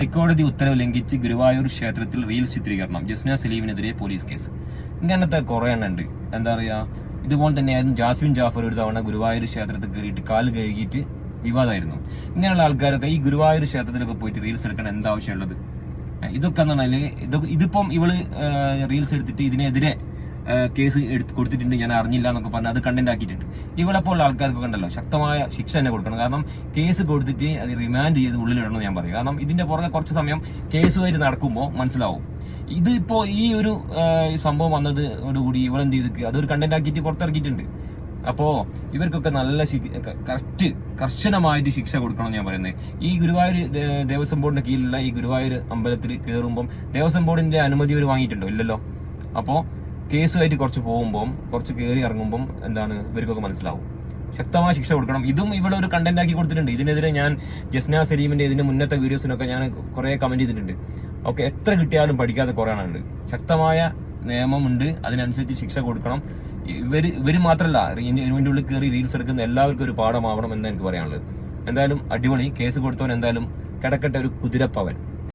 ഹൈക്കോടതി ഉത്തരവ് ലംഘിച്ച് ഗുരുവായൂർ ക്ഷേത്രത്തിൽ റീൽസ് ചിത്രീകരണം. ജസ്ന സലീമിനെതിരെ പോലീസ് കേസ്. ഇങ്ങനത്തെ കുറെ എണ്ണം ഉണ്ട്. എന്താ പറയാ ഇതുപോലെ തന്നെയായിരുന്നു ജാസ്മിൻ ജാഫർ ഒരു തവണ ഗുരുവായൂർ ക്ഷേത്രത്തിൽ കയറിയിട്ട് കാൽ കഴുകിയിട്ട് വിവാദമായിരുന്നു. ഇങ്ങനെയുള്ള ആൾക്കാരൊക്കെ ഈ ഗുരുവായൂർ ക്ഷേത്രത്തിലൊക്കെ പോയിട്ട് റീൽസ് എടുക്കണം എന്താവശ്യമുള്ളത് ഇതൊക്കെ എന്ന് പറഞ്ഞാൽ ഇതൊക്കെ ഇതിപ്പം ഇവൾ റീൽസ് എടുത്തിട്ട് ഇതിനെതിരെ കേസ് എടുത്ത് കൊടുത്തിട്ടുണ്ട് ഞാൻ അറിഞ്ഞില്ല എന്നൊക്കെ പറഞ്ഞ് അത് കണ്ടന്റ് ആക്കിയിട്ടുണ്ട്. ഇവളെപ്പോലുള്ള ആൾക്കാർക്ക് കണ്ടല്ലോ ശക്തമായ ശിക്ഷ തന്നെ കൊടുക്കണം. കാരണം കേസ് കൊടുത്തിട്ട് അത് റിമാൻഡ് ചെയ്ത് ഉള്ളിലിടണം ഞാൻ പറയും. കാരണം ഇതിന്റെ പുറകെ കുറച്ച് സമയം കേസുമായിട്ട് നടക്കുമ്പോൾ മനസ്സിലാവും. ഇത് ഇപ്പോ ഈ ഒരു സംഭവം വന്നതോടുകൂടി ഇവളെന്ത് ചെയ്തിട്ട് അതൊരു കണ്ടന്റ് ആക്കിയിട്ട് പുറത്തിറക്കിയിട്ടുണ്ട്. അപ്പോ ഇവർക്കൊക്കെ നല്ല കറക്റ്റ് കർശനമായിട്ട് ശിക്ഷ കൊടുക്കണം ഞാൻ പറയുന്നത്. ഈ ഗുരുവായൂർ ദേവസ്വം ബോർഡിന്റെ കീഴിലുള്ള ഈ ഗുരുവായൂർ അമ്പലത്തിൽ കയറുമ്പം ദേവസ്വം ബോർഡിന്റെ അനുമതി ഇവർ വാങ്ങിയിട്ടുണ്ടോ? ഇല്ലല്ലോ. അപ്പോ കേസുമായിട്ട് കുറച്ച് പോകുമ്പോൾ കുറച്ച് കയറി ഇറങ്ങുമ്പം എന്താണ് ഇവർക്കൊക്കെ മനസ്സിലാവും. ശക്തമായ ശിക്ഷ കൊടുക്കണം. ഇതും ഇവിടെ ഒരു കണ്ടന്റ് ആക്കി കൊടുത്തിട്ടുണ്ട്. ഇതിനെതിരെ ഞാൻ ജസ്ന സലീമിന്റെ ഇതിന്റെ മുന്നത്തെ വീഡിയോസിനൊക്കെ ഞാൻ കുറെ കമന്റ് ചെയ്തിട്ടുണ്ട്. ഓക്കെ എത്ര കിട്ടിയാലും പഠിക്കാതെ കുറെ എണ്ണമുണ്ട് ശക്തമായ നിയമമുണ്ട്. അതിനനുസരിച്ച് ശിക്ഷ കൊടുക്കണം. ഇവർ ഇവർ മാത്രമല്ല ഇതിന്റെ ഉള്ളിൽ കയറി റീൽസ് എടുക്കുന്ന എല്ലാവർക്കും ഒരു പാഠമാവണം എന്ന് എനിക്ക് പറയാനുള്ളത്. എന്തായാലും അടിപൊളി. കേസ് കൊടുത്തവൻ എന്തായാലും കിടക്കട്ടെ ഒരു കുതിരപ്പവൻ.